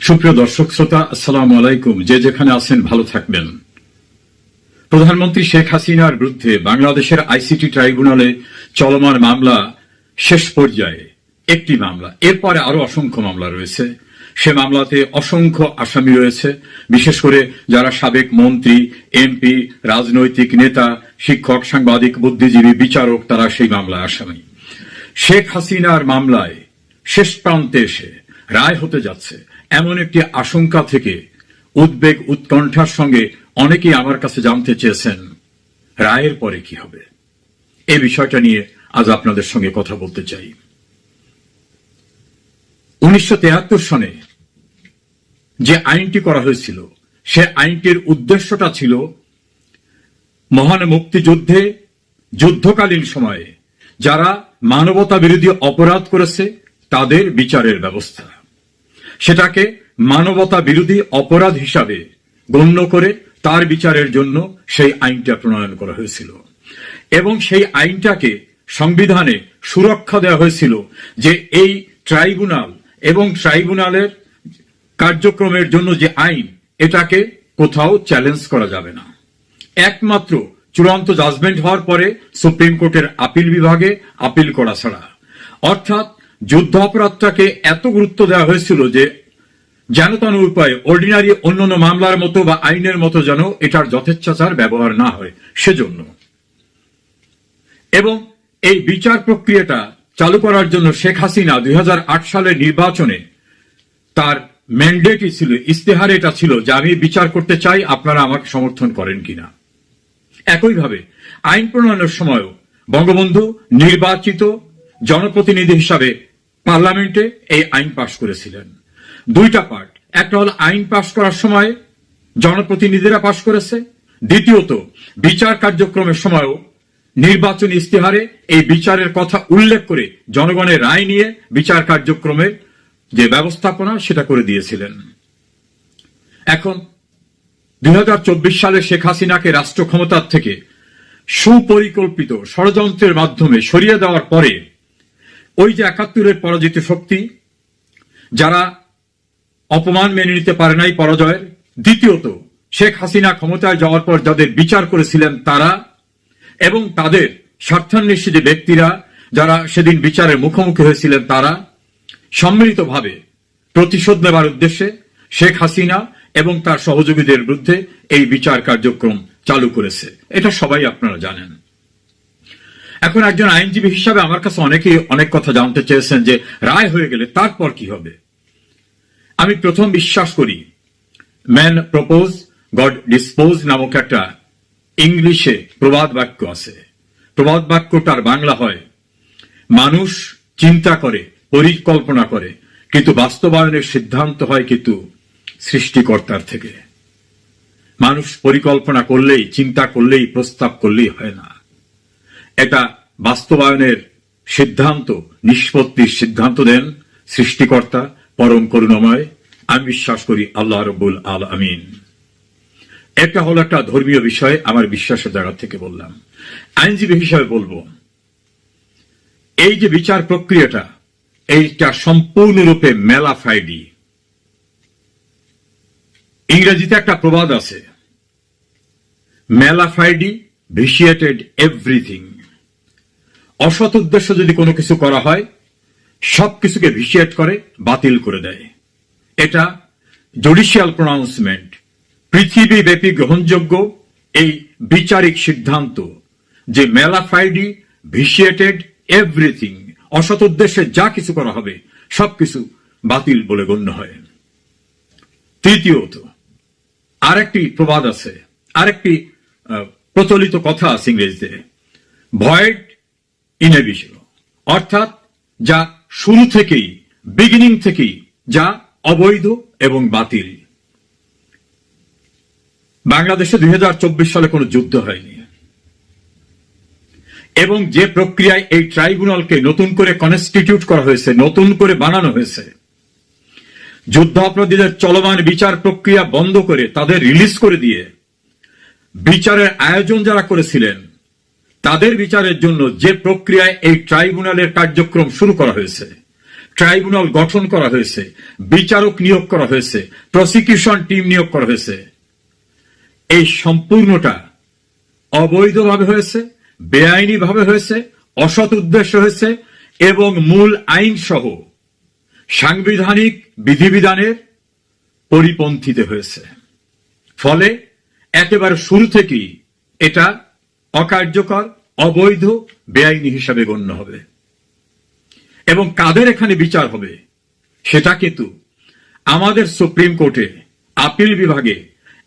সুপ্রিয় দর্শক, শ্রোতা, আসসালামু আলাইকুম। যে যেখানে আছেন, ভালো থাকবেন। প্রধানমন্ত্রী শেখ হাসিনার বিরুদ্ধে বাংলাদেশের আইসিটি ট্রাইব্যুনালে চলমান মামলা শেষ পর্যায়ে একটি মামলা, এরপরে আরও অসংখ্য মামলা রয়েছে। সে মামলাতে অসংখ্য আসামি রয়েছে, বিশেষ করে যারা সাবেক মন্ত্রী, এমপি, রাজনৈতিক নেতা শিক্ষক, সাংবাদিক, বুদ্ধিজীবী, বিচারক, তারা সেই মামলায় আসামি শেখ হাসিনার মামলায় শেষ প্রান্তে এসে রায় হতে যাচ্ছে। এমন একটি আশঙ্কা থেকে উদ্বেগ, উৎকণ্ঠার সঙ্গে অনেকেই আমার কাছে জানতে চেয়েছেন, রায়ের পরে কি হবে? এই বিষয়টা নিয়ে আজ আপনাদের সঙ্গে কথা বলতে চাই। উনিশশো সনে যে আইনটি করা হয়েছিল, সে আইনটির উদ্দেশ্যটা ছিল মহান মুক্তিযুদ্ধে, যুদ্ধকালীন সময়ে যারা মানবতা বিরোধী অপরাধ করেছে, তাদের বিচারের ব্যবস্থা। সেটাকে মানবতা বিরোধী অপরাধ হিসাবে গণ্য করে তার বিচারের জন্য সেই আইনটা প্রণয়ন করা হয়েছিল। এবং সেই আইনটাকে সংবিধানে সুরক্ষা দেওয়া হয়েছিল যে এই ট্রাইব্যুনাল এবং ট্রাইব্যুনালের কার্যক্রমের জন্য যে আইন, এটাকে কোথাও চ্যালেঞ্জ করা যাবে না। একমাত্র চূড়ান্ত জাজমেন্ট হওয়ার পরে সুপ্রিম কোর্টের আপিল বিভাগে আপিল করা ছাড়া। অর্থাৎ যুদ্ধ অপরাধটাকে এত গুরুত্ব দেওয়া হয়েছিল যে যেন তেন উপায়ে অর্ডিনারি অন্যান্য মামলার মতো বা আইনের মতো যেন এটার যথেচ্ছাচার ব্যবহার না হয় সেজন্য। এবং এই বিচার প্রক্রিয়াটা চালু করার জন্য শেখ হাসিনা দুই হাজার আট সালের নির্বাচনে তার ম্যান্ডেটই ছিল ইস্তেহারে এটা ছিল যে আমি বিচার করতে চাই, আপনারা আমাকে সমর্থন করেন কিনা। একইভাবে আইন প্রণয়নের সময়ও বঙ্গবন্ধু নির্বাচিত জনপ্রতিনিধি হিসাবে পার্লামেন্টে এই আইন পাশ করেছিলেন। দুইটা পার্ট একটা হল আইন পাশ করার সময় জনপ্রতিনিধিরা পাশ করেছে। দ্বিতীয়ত, বিচার কার্যক্রমের সময়ও নির্বাচনী ইস্তেহারে এই বিচারের কথা উল্লেখ করে জনগণের রায় নিয়ে বিচার কার্যক্রমের যে ব্যবস্থাপনা, সেটা করে দিয়েছিলেন। এখন দুই সালে শেখ হাসিনাকে রাষ্ট্র ক্ষমতার থেকে সুপরিকল্পিত ষড়যন্ত্রের মাধ্যমে সরিয়ে দেওয়ার পরে ওই যে একাত্তরের পরাজিত শক্তি, যারা অপমান মেনে নিতে পারে নাই পরাজয়ের, দ্বিতীয়ত শেখ হাসিনা ক্ষমতায় যাওয়ার পর যাদের বিচার করেছিলেন তারা এবং তাদের স্বার্থান্বেষী যে ব্যক্তিরা, যারা সেদিন বিচারের মুখোমুখি হয়েছিলেন তারা, সম্মিলিতভাবে প্রতিশোধ নেবার উদ্দেশ্যে শেখ হাসিনা এবং তার সহযোগীদের বিরুদ্ধে এই বিচার কার্যক্রম চালু করেছে। এটা সবাই আপনারা জানেন। এখন একজন আইনজীবী হিসাবে আমার কাছে অনেকেই অনেক কথা জানতে চেয়েছেন যে রায় হয়ে গেলে তারপর কি হবে। আমি প্রথম বিশ্বাস করি, ম্যান প্রপোজ, গড ডিসপোজ নামক একটা ইংলিশে প্রবাদ বাক্য আছে। প্রবাদ বাক্যটার বাংলা হয়, মানুষ চিন্তা করে, পরিকল্পনা করে, কিন্তু বাস্তবায়নের সিদ্ধান্ত হয় কিন্তু সৃষ্টিকর্তার থেকে। মানুষ পরিকল্পনা করলেই, চিন্তা করলেই, প্রস্তাব করলেই হয় না। এটা বাস্তবায়নের সিদ্ধান্ত, নিষ্পত্তির সিদ্ধান্ত দেন সৃষ্টিকর্তা পরম করুণাময়। আমি বিশ্বাস করি আল্লাহ রবুল আল আমিন এটা হলো একটা ধর্মীয় বিষয়, আমার বিশ্বাসের জায়গা থেকে বললাম। আইনজীবী হিসাবে বলব, এই যে বিচার প্রক্রিয়াটা, এইটা সম্পূর্ণরূপে মেলা ফাইডি ইংরেজিতে একটা প্রবাদ আছে। মেলা ফাইডি ভিসিয়েটেড এভরিথিং। অসৎ উদ্দেশ্য যদি কোনো কিছু করা হয় সবকিছুকে ভিসিয়েট করে, বাতিল করে দেয়। এটা জুডিশিয়াল প্রনাউন্সমেন্ট। পৃথিবীব্যাপী গ্রহণযোগ্য এই বিচারিক সিদ্ধান্ত যে মেলাফাইডি ভিসিয়েটেড এভরিথিং, অসৎ উদ্দেশ্যে যা কিছু করা হবে সবকিছু বাতিল বলে গণ্য হয়। তৃতীয়ত আরেকটি প্রবাদ আছে, আরেকটি প্রচলিত কথা আছে ইংরেজিতে। ভয়েড ইনএভিশন অর্থাৎ যা শুরু থেকেই বিগিনিং থেকেই, যা অবৈধ এবং বাতিল। বাংলাদেশে দুই হাজার চব্বিশ সালে কোনো যুদ্ধ হয়নি। এবং যে প্রক্রিয়ায় এই ট্রাইব্যুনালকে নতুন করে কনস্টিটিউট করা হয়েছে, নতুন করে বানানো হয়েছে যুদ্ধ অপরাধীদের চলমান বিচার প্রক্রিয়া বন্ধ করে তাদের রিলিজ করে দিয়ে বিচারের আয়োজন যারা করেছিলেন, তাদের বিচারের জন্য যে প্রক্রিয়ায় এই ট্রাইব্যুনালের কার্যক্রম শুরু করা হয়েছে, ট্রাইব্যুনাল গঠন করা হয়েছে, বিচারক নিয়োগ করা হয়েছে প্রসিকিউশন টিম নিয়োগ করা হয়েছে, এই সম্পূর্ণটা অবৈধভাবে হয়েছে, বেআইনিভাবে হয়েছে, অসৎ উদ্দেশ্য হয়েছে এবং মূল আইন সহ সাংবিধানিক বিধিবিধানের পরিপন্থীতে হয়েছে। ফলে একেবারে শুরু থেকেই এটা অকার্যকর, অবৈধ, বেআইনি হিসাবে গণ্য হবে। এবং কাদের এখানে বিচার হবে, সেটা কিন্তু আমাদের সুপ্রিম কোর্টে, আপিল বিভাগে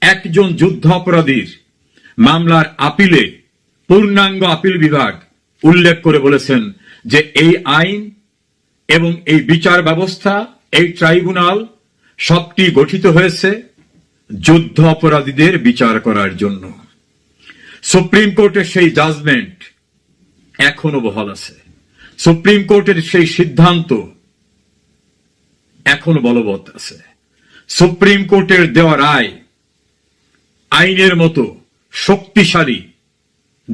একজন যুদ্ধ অপরাধীর মামলার আপিলে পূর্ণাঙ্গ আপিল বিভাগ উল্লেখ করে বলেছেন যে এই আইন এবং এই বিচার ব্যবস্থা, এই ট্রাইব্যুনাল সবটি গঠিত হয়েছে যুদ্ধ অপরাধীদের বিচার করার জন্য। সুপ্রিম কোর্টের সেই জাজমেন্ট এখনও বহাল আছে। সুপ্রিম কোর্টের সেই সিদ্ধান্ত এখনও বলবৎ আছে। সুপ্রিম কোর্টের দেওয়া রায় আইনের মতো শক্তিশালী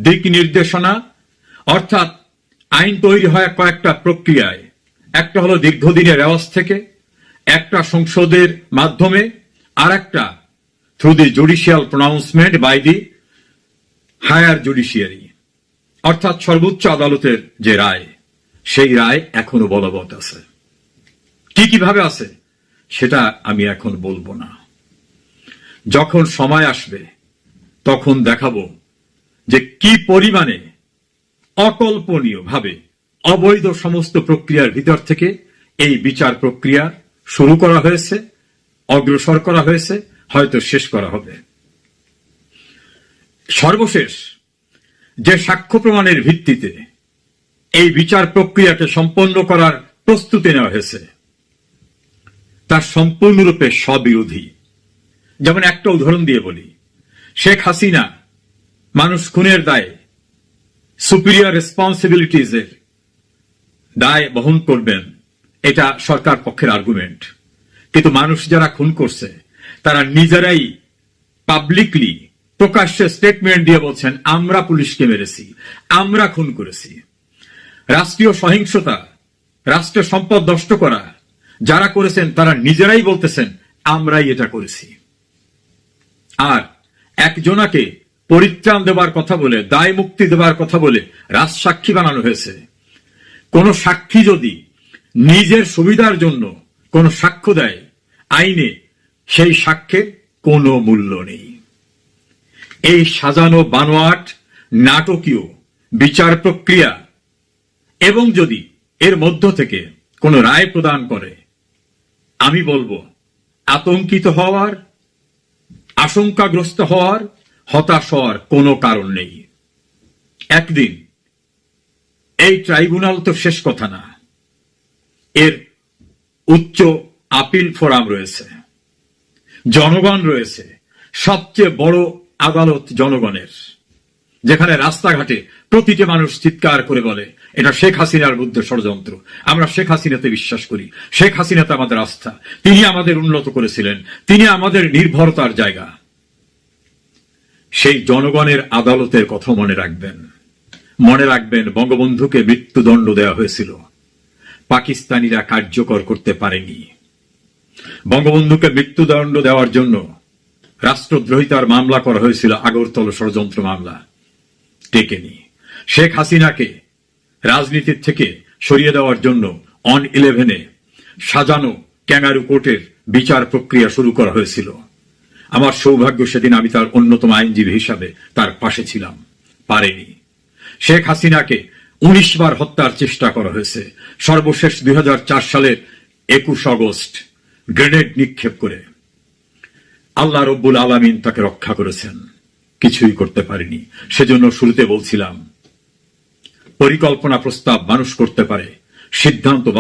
দিক নির্দেশনা, অর্থাৎ আইন তৈরি হয় কয়েকটা প্রক্রিয়ায়। একটা হলো দীর্ঘদিনের রেওয়াজ থেকে, একটা সংসদের মাধ্যমে আর একটা through the judicial pronouncement by the higher judiciary অর্থাৎ সর্বোচ্চ আদালতের যে রায়, সেই রায় এখনও বলবৎ আছে। কি কীভাবে আছে, সেটা আমি এখন বলব না। যখন সময় আসবে, তখন দেখাবো যে কি পরিমাণে অকল্পনীয় ভাবে অবৈধ সমস্ত প্রক্রিয়ার ভিতর থেকে এই বিচার প্রক্রিয়া শুরু করা হয়েছে, অগ্রসর করা হয়েছে, হয়তো শেষ করা হবে। সর্বশেষ, যে সাক্ষ্য প্রমাণের ভিত্তিতে এই বিচার প্রক্রিয়াকে সম্পন্ন করার প্রস্তুতি নেওয়া হয়েছে তার সম্পূর্ণরূপে স্ববিরোধী। যেমন একটা উদাহরণ দিয়ে বলি, শেখ হাসিনা মানুষ খুনের দায়ে সুপিরিয়র রেসপন্সিবিলিটিজ এর দায় বহন করবেন, এটা সরকার পক্ষের আর্গুমেন্ট কিন্তু মানুষ যারা খুন করছে, তারা নিজেরাই পাবলিকলি প্রকাশ্যে স্টেটমেন্ট দিয়ে বলছেন, আমরা পুলিশকে মেরেছি, আমরা খুন করেছি। রাষ্ট্রীয় সহিংসতা, রাষ্ট্রের সম্পদ নষ্ট করা, যারা করেছেন, তারা নিজেরাই বলতেছেন, আমরাই এটা করেছি। আর একজনাকে পরিত্রাণ দেবার কথা বলে, দায় মুক্তি দেবার কথা বলে রাজসাক্ষী বানানো হয়েছে কোন সাক্ষী যদি নিজের সুবিধার জন্য কোন সাক্ষ্য দেয়, আইনে সেই সাক্ষ্যের কোনো মূল্য নেই। এই সাজানো বানোয়াট, নাটকীয় বিচার প্রক্রিয়া এবং যদি এর মধ্য থেকে কোনো রায় প্রদান করে, আমি বলব, আতঙ্কিত হওয়ার, আশঙ্কাগ্রস্ত হওয়ার, হতাশ হওয়ার কোনো কারণ নেই। একদিন এই ট্রাইব্যুনাল তো শেষ কথা না। এর উচ্চ আপিল ফোরাম রয়েছে, জনগণ রয়েছে, সবচেয়ে বড় আদালত জনগণের, যেখানে রাস্তাঘাটে প্রতিটি মানুষ চিৎকার করে বলে, এটা শেখ হাসিনার বিরুদ্ধে ষড়যন্ত্র। আমরা শেখ হাসিনাতে বিশ্বাস করি। শেখ হাসিনাতে আমাদের আস্থা। তিনি আমাদের উন্নত করেছিলেন। তিনি আমাদের নির্ভরতার জায়গা। সেই জনগণের আদালতের কথা মনে রাখবেন। মনে রাখবেন, বঙ্গবন্ধুকে মৃত্যুদণ্ড দেওয়া হয়েছিল। পাকিস্তানিরা কার্যকর করতে পারেনি। বঙ্গবন্ধুকে মৃত্যুদণ্ড দেওয়ার জন্য রাষ্ট্রদ্রোহিতার মামলা করা হয়েছিল, আগরতল ষড়যন্ত্র মামলা। টেকেনি। শেখ হাসিনাকে রাজনীতির থেকে সরিয়ে দেওয়ার জন্য অন ইলেভেনে সাজানো ক্যাঙ্গারু কোর্টের বিচার প্রক্রিয়া শুরু করা হয়েছিল। আমার সৌভাগ্য সেদিন আমি তার অন্যতম আইনজীবী হিসাবে তার পাশে ছিলাম। পারেনি। শেখ হাসিনাকে উনিশ বার হত্যার চেষ্টা করা হয়েছে। সর্বশেষ দুই সালের একুশ আগস্ট, গ্রেনেড নিক্ষেপ করে। আল্লাহ রব্বুল আলমিন তাকে রক্ষা করেছেন। কিছুই করতে পারেনি। সেজন্য শুরুতে বলছিলাম, পরিকল্পনা প্রস্তাব মানুষ করতে পারে, সিদ্ধান্ত